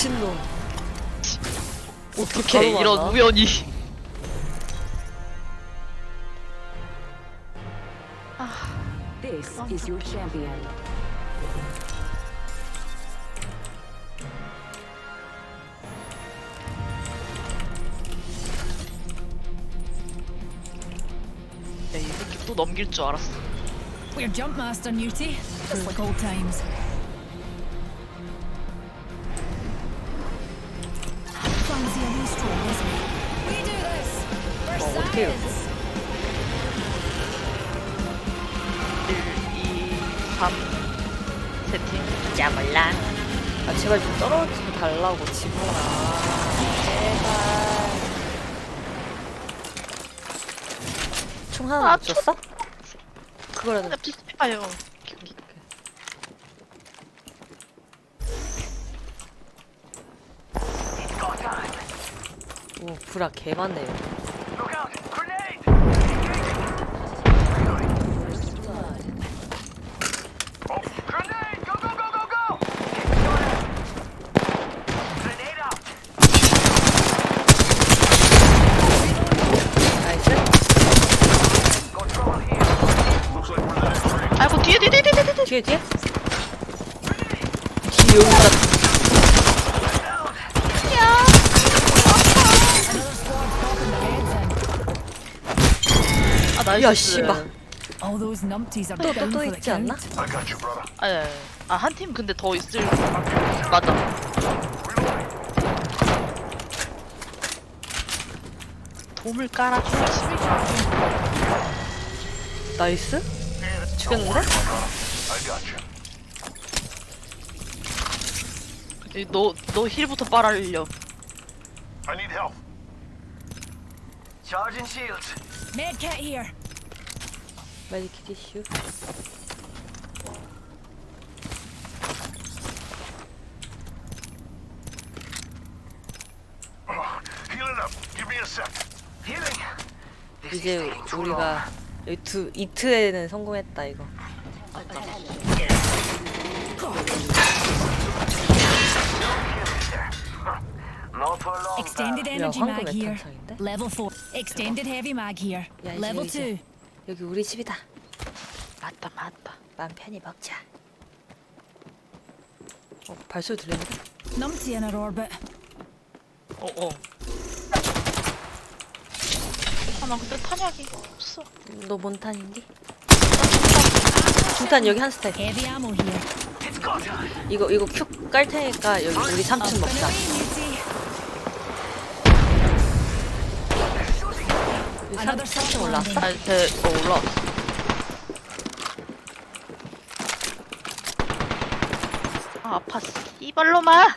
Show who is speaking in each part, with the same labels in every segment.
Speaker 1: 미친놈.
Speaker 2: 어떻게
Speaker 1: 바로
Speaker 2: 이런
Speaker 1: 만나?
Speaker 2: 우연이
Speaker 3: This is your champion.
Speaker 2: 야, 이 새끼 또 넘길 줄 알았어
Speaker 4: We're Jumpmaster Newty, just like old times.
Speaker 2: 2, 3 세팅 야 몰라
Speaker 1: 아 제발 좀 떨어지고 달라고 지붕아. 제발. 총 하나
Speaker 2: 아,
Speaker 1: 못 줬어? 그거라도
Speaker 2: 나 피해봐요
Speaker 1: 오 브라 개 많네요. 나이스.
Speaker 2: 아이고 뒤에 뒤에 뒤에 뒤에 뒤에
Speaker 1: 뒤에 뒤에? 뒤에 여기 있다.
Speaker 4: Another squad popping their heads in.
Speaker 2: 아 나이스
Speaker 1: 야 씨발.
Speaker 4: All those numpties are
Speaker 1: 또, 있지 않나?
Speaker 2: 아한 팀 근데 더 있을 맞아 돔을 깔아줘야지
Speaker 1: 나이스? 죽였는데?
Speaker 2: 너, 너 힐부터 빨아올려
Speaker 5: I need help. Charging shields.
Speaker 4: Medkit here.
Speaker 1: 메디킷 이슈.
Speaker 5: Healing up. Give me a sec. Healing.
Speaker 1: 이제 우리가 여기 두 이트에는 성공했다 이거.
Speaker 4: Extended
Speaker 1: 야
Speaker 4: energy
Speaker 1: 황금
Speaker 4: mag here.
Speaker 1: 메탄창인데?
Speaker 4: Level 4. Extended heavy mag here.
Speaker 1: 야, 이제,
Speaker 4: Level
Speaker 1: 이제.
Speaker 4: 2.
Speaker 1: 여기 우리 집이다.
Speaker 2: 맞다 맞다
Speaker 1: 맘 편히 먹자. 어 발소리 들리는데?
Speaker 4: Numpty in our orbit.
Speaker 2: 어어 아나 근데 탄약이 없어
Speaker 1: 너 몬탄인디? 중탄 여기 한 스택.
Speaker 4: Heavy ammo here.
Speaker 1: 이거 이거 큐 깔 테니까 여기 우리 3층
Speaker 4: Up and
Speaker 1: 먹자. 3,
Speaker 4: Another
Speaker 1: 3층
Speaker 4: soft
Speaker 1: 올라왔어?
Speaker 2: 아니 쟤 어, 올라왔어 아 아파 이발로마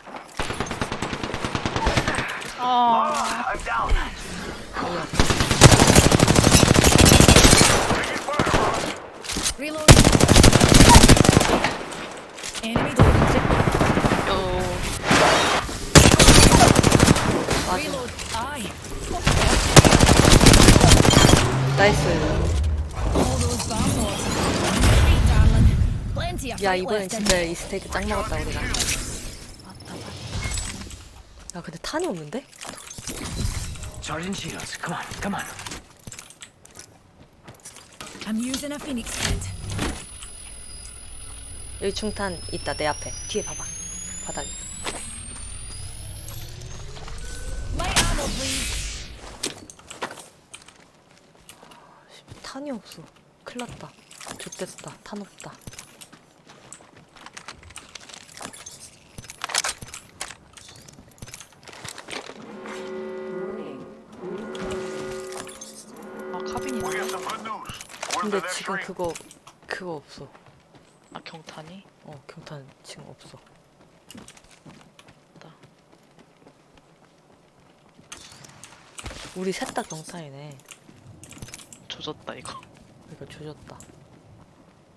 Speaker 2: 아
Speaker 5: I'm down.
Speaker 4: Reload. Enemy down.
Speaker 2: 요.
Speaker 1: 맞아.
Speaker 4: Reload. Aye.
Speaker 1: 나이스. 야 이번엔 진짜 이 스테이크 짱 먹었다 우리가. 야 근데 탄이 없는데?
Speaker 5: Charging shields. Come on. Come on.
Speaker 4: I'm using a phoenix kit.
Speaker 1: 여기 중탄 있다 내 앞에. 뒤에 봐봐. 바닥에. 탄이 없어. 큰일 났다. 좋됐다. 탄 없다.
Speaker 2: 아 카빈이
Speaker 5: We got some good news. Where's the
Speaker 1: 근데
Speaker 5: next
Speaker 1: 지금
Speaker 5: ring?
Speaker 1: 그거 그거 없어.
Speaker 2: 아 경탄이
Speaker 1: 어 경탄 지금 없어.
Speaker 2: 나.
Speaker 1: 우리 셋 다 경탄이네.
Speaker 2: 조졌다 이거.
Speaker 1: 이거 조졌다.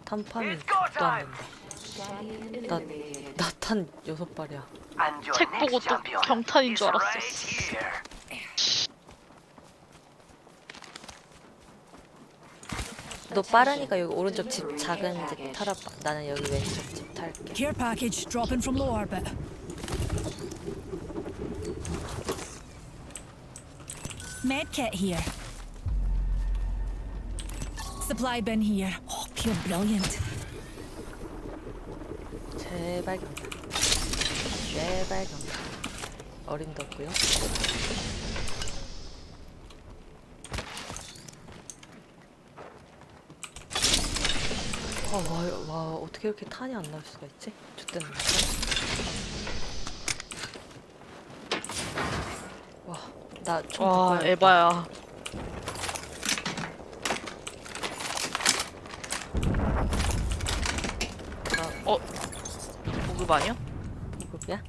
Speaker 1: 탄판이 또 안된다. 나, 나탄 여섯 발이야.
Speaker 2: 책 보고 또 경탄인 줄 알았어
Speaker 1: 너 빠르니까 여기 오른쪽 집 작은 집 타라 나는 여기 왼쪽 집 탈게.
Speaker 4: Medkit here. Supply bin here. Oh, pure brilliant.
Speaker 1: 제발 경사. 제발 경사. 어림도 없고요. 어, 와, 와, 어떻게 이렇게 탄이 안 나올 수가 있지? 좋대는 와, 나총
Speaker 2: 와 에바야. 보급 아니야?
Speaker 1: 보급이야?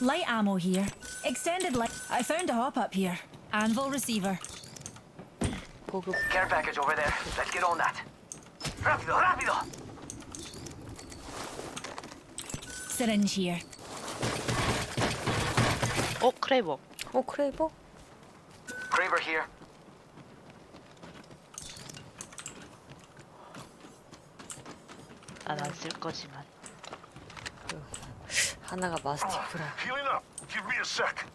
Speaker 4: Light ammo here. Extended light. I found a hop up here. Anvil receiver.
Speaker 1: 보급
Speaker 5: Care package over there. Let's get on that. Rápido, rápido.
Speaker 4: Syringe here.
Speaker 2: 어 크레이버.
Speaker 1: 어, 크레이버?
Speaker 5: Kraber here.
Speaker 2: 난 안 쓸 거지만.
Speaker 1: 하나가 마스티프라.
Speaker 3: Healing up. Give me a sec.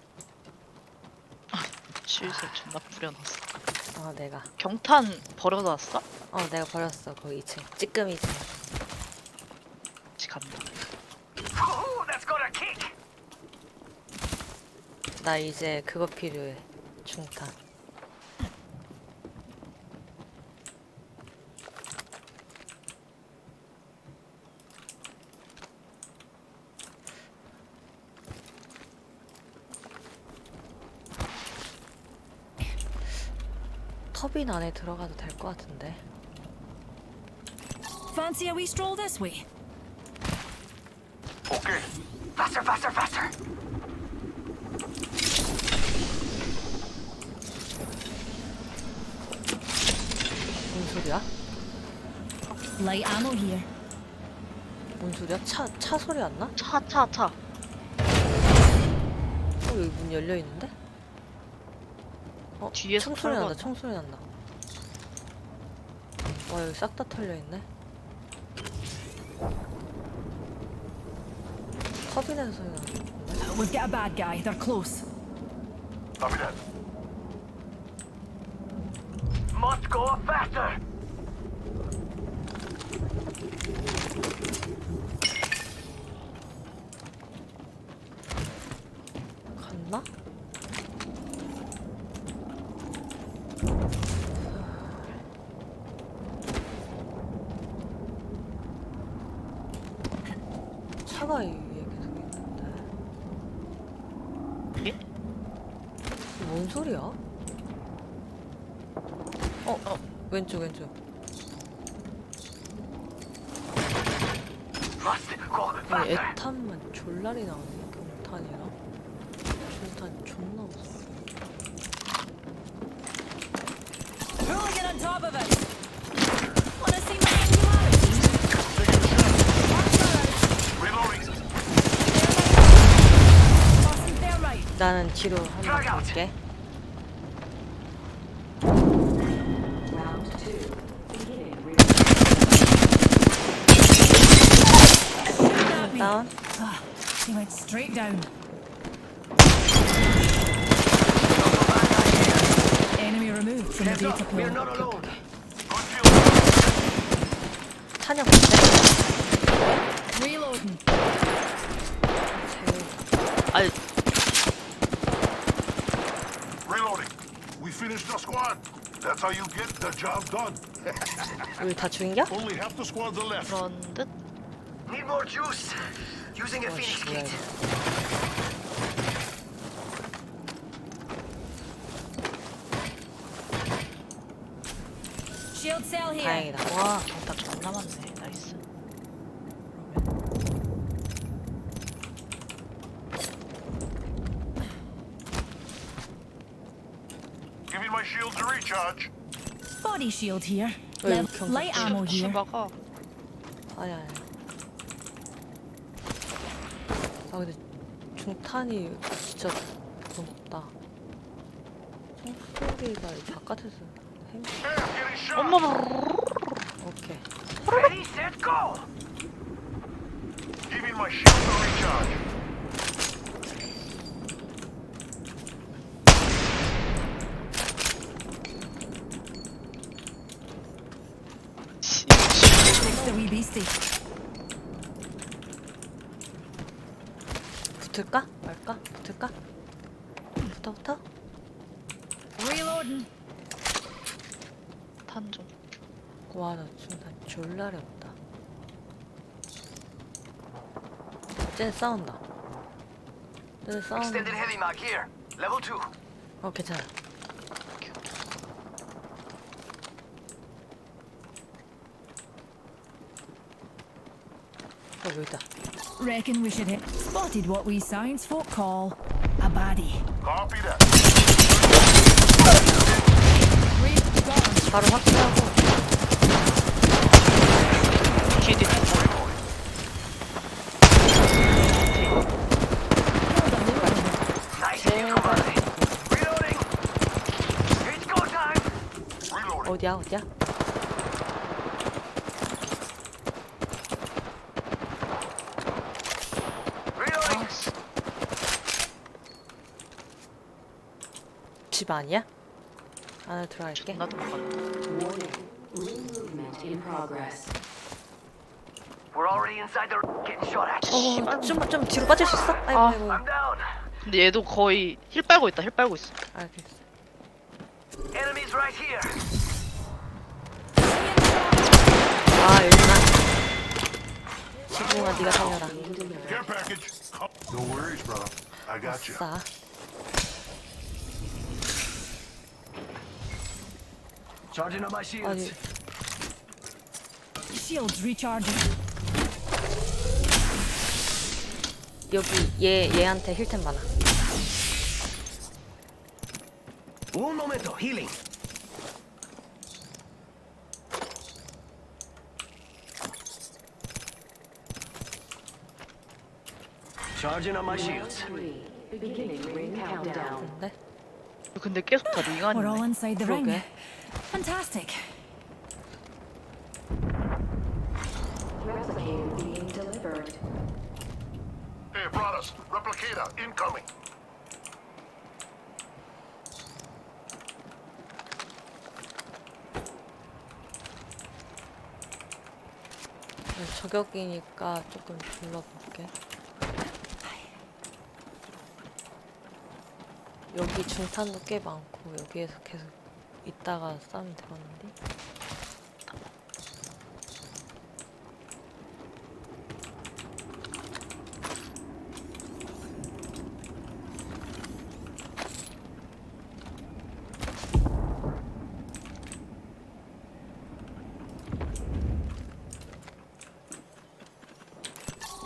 Speaker 2: 실수 존나 뿌려놨어.
Speaker 1: 어, 내가.
Speaker 2: 경탄 버려놨어?
Speaker 1: 어, 내가 버렸어. 거기 2층. 찌끄미 2층.
Speaker 2: 지 간다.
Speaker 5: Ooh, that's got a kick.
Speaker 1: 나 이제 그거 필요해. 중탄. 터빈 안에 들어가도 될 것 같은데.
Speaker 4: Fancy a wee stroll this way?
Speaker 3: Okay.
Speaker 5: Faster, faster, faster.
Speaker 1: 뭔 소리야?
Speaker 4: Light ammo here.
Speaker 1: 뭔 소리야? 차, 차 소리 안 나?
Speaker 2: 차 차 차.
Speaker 1: 어, 여기 문 열려 있는데? 어,
Speaker 2: 뒤에서
Speaker 1: 총소리 난다. 총소리 난다. 와, 여기 싹 다 털려 있네. 터빈에서 소리 나는데?
Speaker 4: We've got a bad guy. They're close.
Speaker 3: Copy that.
Speaker 5: Must go faster.
Speaker 1: 갔나? 차가 이 위에 계속 있는데.
Speaker 2: 예?
Speaker 1: 뭔 소리야? 어, 어, 왼쪽, 왼쪽. 여기. 애탄만 졸라리 나오네, 경탄이랑. 중탄 존나
Speaker 4: us.
Speaker 1: 나는 뒤로 한번. 갈게. 다운.
Speaker 4: Ah, he went straight down. Enemy removed from the
Speaker 5: Heads
Speaker 4: data
Speaker 5: up, we're
Speaker 4: pool.
Speaker 5: not alone.
Speaker 3: Good field.
Speaker 1: 탄약 어때?
Speaker 4: Reloading.
Speaker 2: 아니
Speaker 3: finished the squad. That's how you get the job done.
Speaker 1: 우리 다 죽인겨?
Speaker 3: Only half the squads are left.
Speaker 2: 그런 듯.
Speaker 5: Need more juice. Using a
Speaker 1: Oh,
Speaker 5: Phoenix
Speaker 1: shit.
Speaker 5: kit.
Speaker 4: Shield cell here.
Speaker 1: 다행이다.
Speaker 2: 와 경탄 존나 많네. 나이스.
Speaker 3: My shields a recharge.
Speaker 4: Body shield here.
Speaker 1: Oh,
Speaker 4: Lev-
Speaker 1: killed
Speaker 4: light ammo here.
Speaker 2: 치바가
Speaker 1: 아니 아니. 아 근데 중탄이 진짜 무섭다. 총소리가 바깥에서 행.
Speaker 3: I'm getting shot.
Speaker 2: 엄마
Speaker 1: 오케이.
Speaker 5: Ready, set, go.
Speaker 3: Giving my shields a recharge.
Speaker 4: 60.
Speaker 1: 붙을까? 말까? 붙을까? 붙어 붙어?
Speaker 4: Reloading.
Speaker 2: 탄 좀.
Speaker 1: 와나 순간 졸라리 없다 쟤네 싸운다 쟤네 싸운다
Speaker 5: Extended heavy mag here. Level two.
Speaker 1: 어 괜찮아 어 여기다
Speaker 4: Reckon we should hit. Spotted what we science folk call a baddie.
Speaker 3: Copy that.
Speaker 4: We've gone.
Speaker 1: 바로 확실하고
Speaker 2: 뒤에 뒤에.
Speaker 5: Nice and compadre. Reloading. It's go time.
Speaker 3: Reloading.
Speaker 1: 어디야 어디야?
Speaker 5: Reloading.
Speaker 2: 아씨.
Speaker 1: 집 아니야? 안으로 들어갈게
Speaker 2: 나도 못 갔다.
Speaker 6: Movement in progress.
Speaker 5: We're already inside the getting shot at.
Speaker 1: 어, 좀, 좀 뒤로 빠질 수 있어? 아이고,
Speaker 2: 아.
Speaker 1: 아이고.
Speaker 5: I'm down.
Speaker 2: 근데 얘도 거의 힐 빨고 있다. 힐 빨고 있어.
Speaker 1: 알겠어.
Speaker 5: Enemies right here.
Speaker 1: 아, 여기구나. 지붕아, 네가 살려라.
Speaker 3: Care package. Co- No worries, brother. I got you.
Speaker 1: 아싸.
Speaker 5: Charging up my shields.
Speaker 1: 아니,
Speaker 4: Shields recharging.
Speaker 1: 여기 얘, 얘한테 힐템 많아.
Speaker 5: Un momento. Healing. Charging up my shields.
Speaker 6: Three. Beginning ring countdown.
Speaker 1: 근데?
Speaker 2: 근데 계속 다
Speaker 4: We're all
Speaker 2: 링아니네.
Speaker 4: inside the ring.
Speaker 1: 그러게.
Speaker 4: Fantastic.
Speaker 6: Replicator being delivered.
Speaker 3: Hey, brothers. Replicator incoming.
Speaker 1: 네, 저격이니까 조금 둘러볼게. 여기 중탄도 꽤 많고, 여기에서 계속 있다가 싸우면 되겠는데?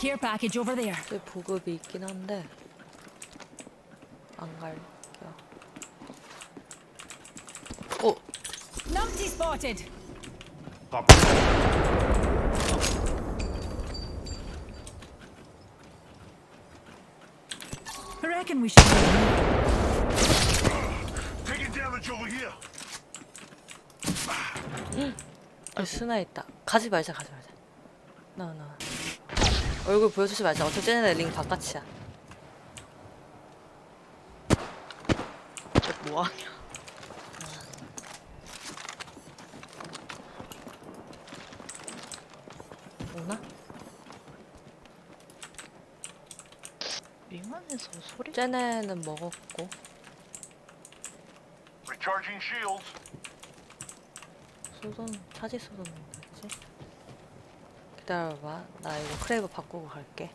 Speaker 4: Care package over there.
Speaker 1: 꽤 보급이 있긴 한데, 안 갈게요. 어,
Speaker 4: Numpty spotted.
Speaker 3: Copy.
Speaker 4: I reckon we should.
Speaker 3: Taking damage over here.
Speaker 1: 여기 스나 있다. 가지 말자, 가지 말자. 나, 나. 얼굴 보여주지 말자. 어차피 쟤네 링 바깥이야.
Speaker 2: 저 뭐하냐.
Speaker 1: 오나?
Speaker 2: 링 안에서 소리?
Speaker 1: 쟤네는 먹었고.
Speaker 3: Recharging shields.
Speaker 1: 소돈, 차지 소돈 뭐였지? 기다려봐. 나 이거 크레이브 바꾸고 갈게.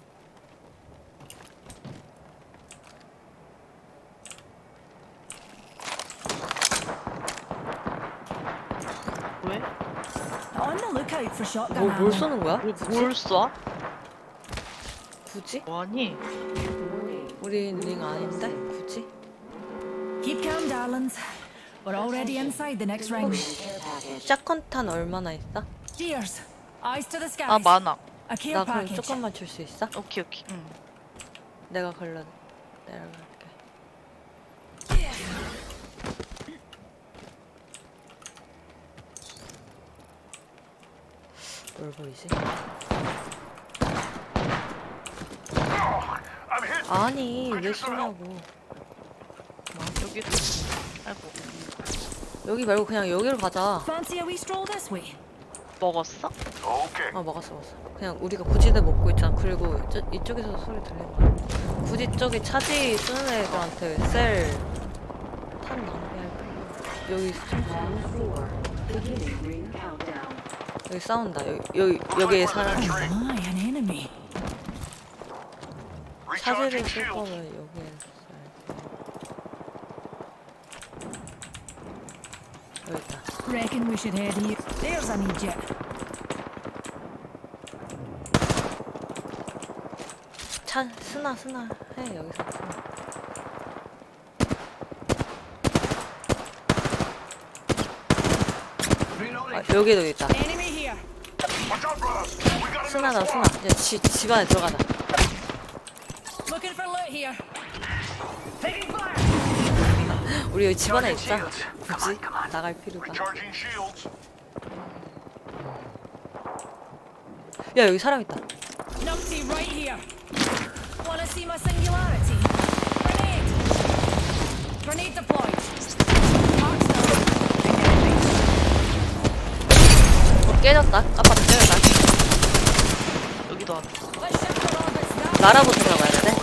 Speaker 2: 왜?
Speaker 4: On the lookout for shotgun
Speaker 1: 뭐, 뭘
Speaker 4: ammo.
Speaker 1: 쏘는 거야?
Speaker 2: 뭘, 뭘 쏴?
Speaker 1: 굳이?
Speaker 2: 뭐하니?
Speaker 1: 우린 링 아닌데? 굳이?
Speaker 4: Keep calm, darlings. We're already inside the next ring.
Speaker 1: 샷건탄 얼마나 있어?
Speaker 4: Cheers. Eyes to the skies.
Speaker 2: 아 많아.
Speaker 4: A care
Speaker 1: 나 그럼
Speaker 4: package.
Speaker 1: 조금만 줄 수 있어?
Speaker 2: 오케이 오케이. 응.
Speaker 1: 내가 걸러 내려갈게. 뭘 보이지? 아니 왜 쏘냐고.
Speaker 2: 여기도. 아이고.
Speaker 1: 여기 말고 그냥 여기로 가자.
Speaker 4: Fancy a wee stroll this way?
Speaker 2: 먹었어?
Speaker 3: Okay.
Speaker 1: 아 먹었어 먹었어 그냥 우리가 구지대 먹고 있잖아 그리고 저, 이쪽에서 소리 들리는 거야 굳이 저기 차지 쓰는 애들한테 셀탄 낭비할 필요 여기
Speaker 6: Round four. Beginning ring countdown.
Speaker 1: 여기 싸운다 여기 여기 여기에 사람
Speaker 4: my, an
Speaker 3: Recharging
Speaker 1: 쓸. 거면 여기에 써야 돼 여기 있다
Speaker 4: Reckon we should head here. There's an Egypt.
Speaker 1: 차 스나 스나 해 여기서 스나. 아, 여기도 있다
Speaker 4: Enemy here.
Speaker 1: 스나다 스나 지, 집 안에 들어가자
Speaker 4: Looking for loot here.
Speaker 5: Taking fire.
Speaker 1: 우리 여기 집 안에 있자.
Speaker 5: Come
Speaker 1: 굳이. 나갈 필요가. 야 여기 사람 있다. 어 깨졌다 아빠 깨졌다
Speaker 2: 여기도.
Speaker 1: 나라부터 들어가야 돼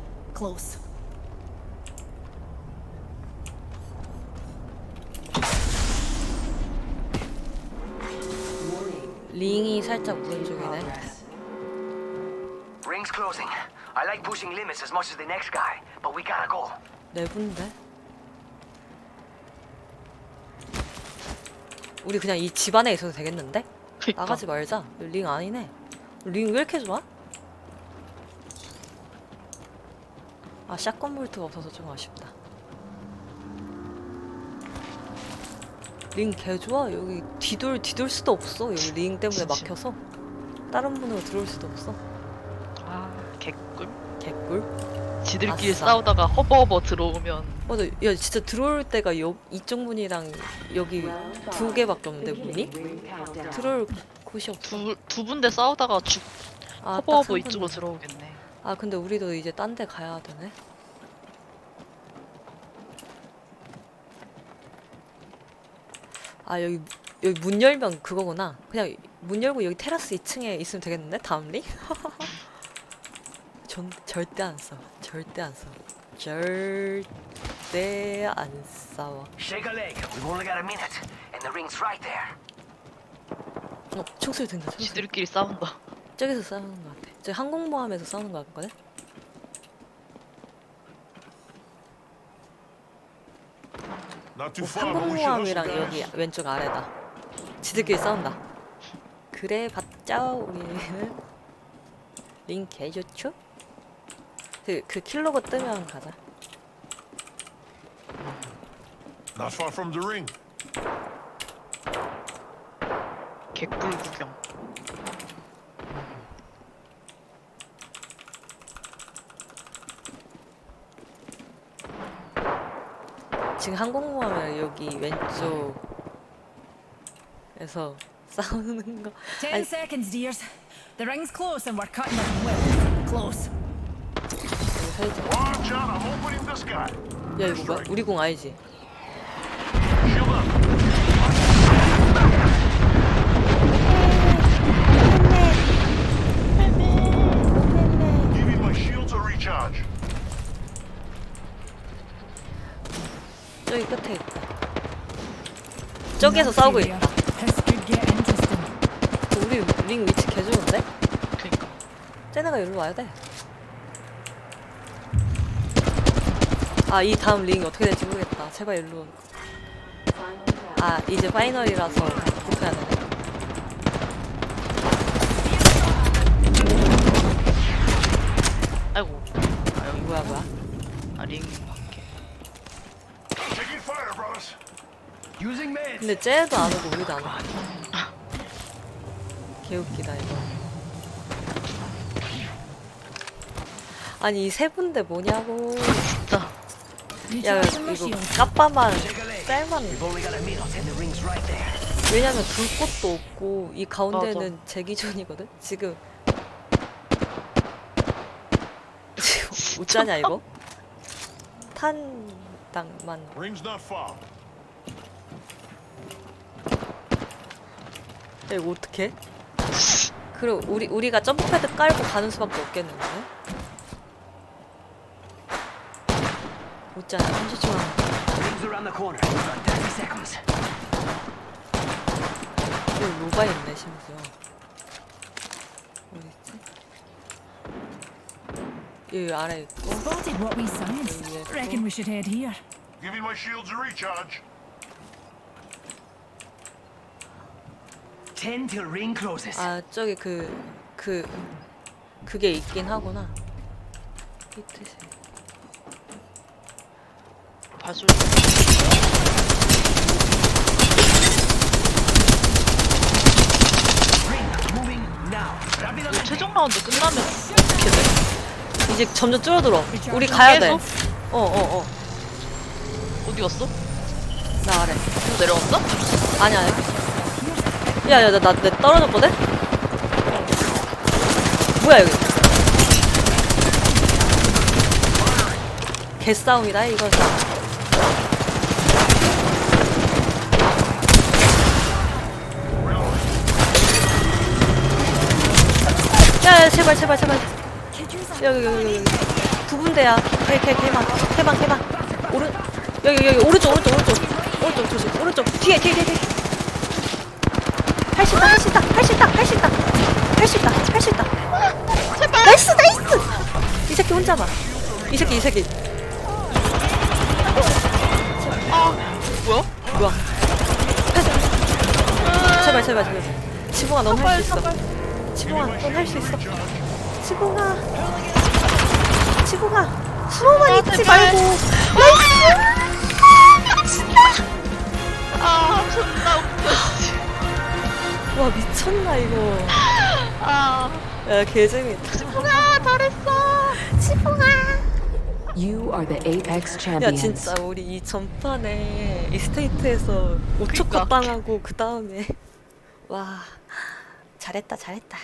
Speaker 4: close.
Speaker 1: 링이 살짝 오른쪽이네.
Speaker 5: Rings closing. I like pushing limits as much as the next guy, but we gotta go.
Speaker 1: 네 군데 우리 그냥 이 집 안에 있어도 되겠는데? 나가지 말자 링 아니네 링 왜 이렇게 좋아? 아 샷건 볼트가 없어서 좀 아쉽다 링 개 좋아 여기 뒤돌 뒤돌 수도 없어 여기 링 때문에
Speaker 2: 진짜.
Speaker 1: 막혀서 다른 분으로 들어올 수도 없어
Speaker 2: 아 개꿀.
Speaker 1: 개꿀
Speaker 2: 지들끼리
Speaker 1: 아싸.
Speaker 2: 싸우다가 허버허버 들어오면
Speaker 1: 맞아 야 진짜 들어올 때가 여, 이쪽 문이랑 여기. 두 개밖에 없는데 문이? 들어올 곳이 없어
Speaker 2: 두두 군데 싸우다가 죽
Speaker 1: 아, 딱
Speaker 2: 허버허버
Speaker 1: 한
Speaker 2: 이쪽으로. 들어오겠네.
Speaker 1: 아 근데 우리도 이제 딴 데 가야 되네. 아 여기 여기 문 열면 그거구나. 그냥 문 열고 여기 테라스 2층에 있으면 되겠는데 다음 링? 전 절대 안 싸워. 절대 안 싸워. 절대 안 싸워. 어 총소리 든다 총소리.
Speaker 2: 지들끼리 싸운다.
Speaker 1: 저기서 싸우는 것 같아 저기 항공모함에서 싸우는 것 같거든?
Speaker 3: Hustle,
Speaker 1: 항공모함이랑. 여기 왼쪽 아래다. 지들끼리 싸운다. 그래 봤자 우리는 링 개좋죠? 그, 그 킬로그 뜨면 가자.
Speaker 3: Not far from the ring.
Speaker 2: 개꿀 구경.
Speaker 1: 지금 항공모함을 여기 왼쪽에서 싸우는 거.
Speaker 4: Ten
Speaker 1: 아니,
Speaker 4: seconds, dears. The ring's close and we're cutting it. Well, close.
Speaker 1: 여기 살짝.
Speaker 3: Watch out, I'm opening the sky.
Speaker 1: 야 이거 뭐야? 우리 공 아니지? 저기 끝에 있다. 저기에서 싸우고 있다. 우리 링 위치 개 좋은데?
Speaker 2: 그니까.
Speaker 1: 쟤네가 여기로 와야 돼. 아, 이 다음 링 어떻게 될지 모르겠다. 제발 일로. 아, 이제 파이널이라서 붙어야 되네.
Speaker 2: 아이고. 아 여기
Speaker 1: 뭐야 뭐야?
Speaker 2: 아 링 밖에.
Speaker 3: Taking fire, brothers.
Speaker 5: Using meds.
Speaker 1: 근데 쟤도 안 오고 우리도 안 오고. 개웃기다 이거. 아니 이 세 분데 뭐냐고.
Speaker 2: 진짜.
Speaker 1: 야 이거. 까빠만 짤만
Speaker 5: there.
Speaker 1: 왜냐면 둘 곳도 없고 이 가운데는 제 기준이거든. 지금 지금 웃자냐 이거? 탄당만
Speaker 3: Ring's not far.
Speaker 1: 야, 이거 어떡해? 그리고 우리 우리가 점프패드 깔고 가는 수밖에 없겠는데? 웃자냐 30초 만
Speaker 5: Ring's around the corner. We've got 30 seconds.
Speaker 1: 여기 로가 있네 심지어 어딨지? 여기 아래 있고
Speaker 4: Spotted what we science.
Speaker 1: Yeah, cool.
Speaker 4: Reckon we should head here.
Speaker 3: Giving my shields a recharge.
Speaker 5: 10 till ring closes.
Speaker 1: 아 저기 그 그 그 게 있긴 하구나 히트실
Speaker 2: 발소리.
Speaker 5: Ring moving now. Rápido.
Speaker 2: 이거 최종 라운드 끝나면 어떻게 돼?
Speaker 1: 이제 점점 줄어들어 우리 가야
Speaker 2: 계속?
Speaker 1: 돼어어 어
Speaker 2: 어디 갔어?
Speaker 1: 나 아래
Speaker 2: 또 내려왔어?
Speaker 1: 아니 아니 야야 나나 떨어졌거든? 뭐야 여기? 개싸움이다 이거. 야야 제발 제발 제발. 여기 여기 여기 두 군데야. 개개 개만 개만 개만. 오른 여기 여기 오른쪽 오른쪽 오른쪽. 오른쪽 조심. 오른쪽. 뒤에 뒤에 뒤에 할 수 있다 할 수 있다 할 수 있다 할 수 있다. 할 수 있다 할 수 있다 나이스 나이스. 이 새끼 혼자 봐이 새끼 이 새끼.
Speaker 2: 뭐야?
Speaker 1: 뭐야 제발 제발 제발. 지붕아 넌 할 수 있어. 지붕아 넌 할 수 있어. 지붕아. 지붕아. 숨어만 있지
Speaker 2: 제발.
Speaker 1: 말고.
Speaker 2: 아
Speaker 1: 와 미쳤나 이거
Speaker 2: 아
Speaker 1: 야 개재밌다
Speaker 2: 지붕아 잘했어.
Speaker 6: You are the Apex
Speaker 1: 야
Speaker 6: champions.
Speaker 1: 진짜 우리 이 전판에 이 스테이트에서 5초
Speaker 2: 그니까.
Speaker 1: 컷 당하고 그 다음에 와 잘했다 잘했다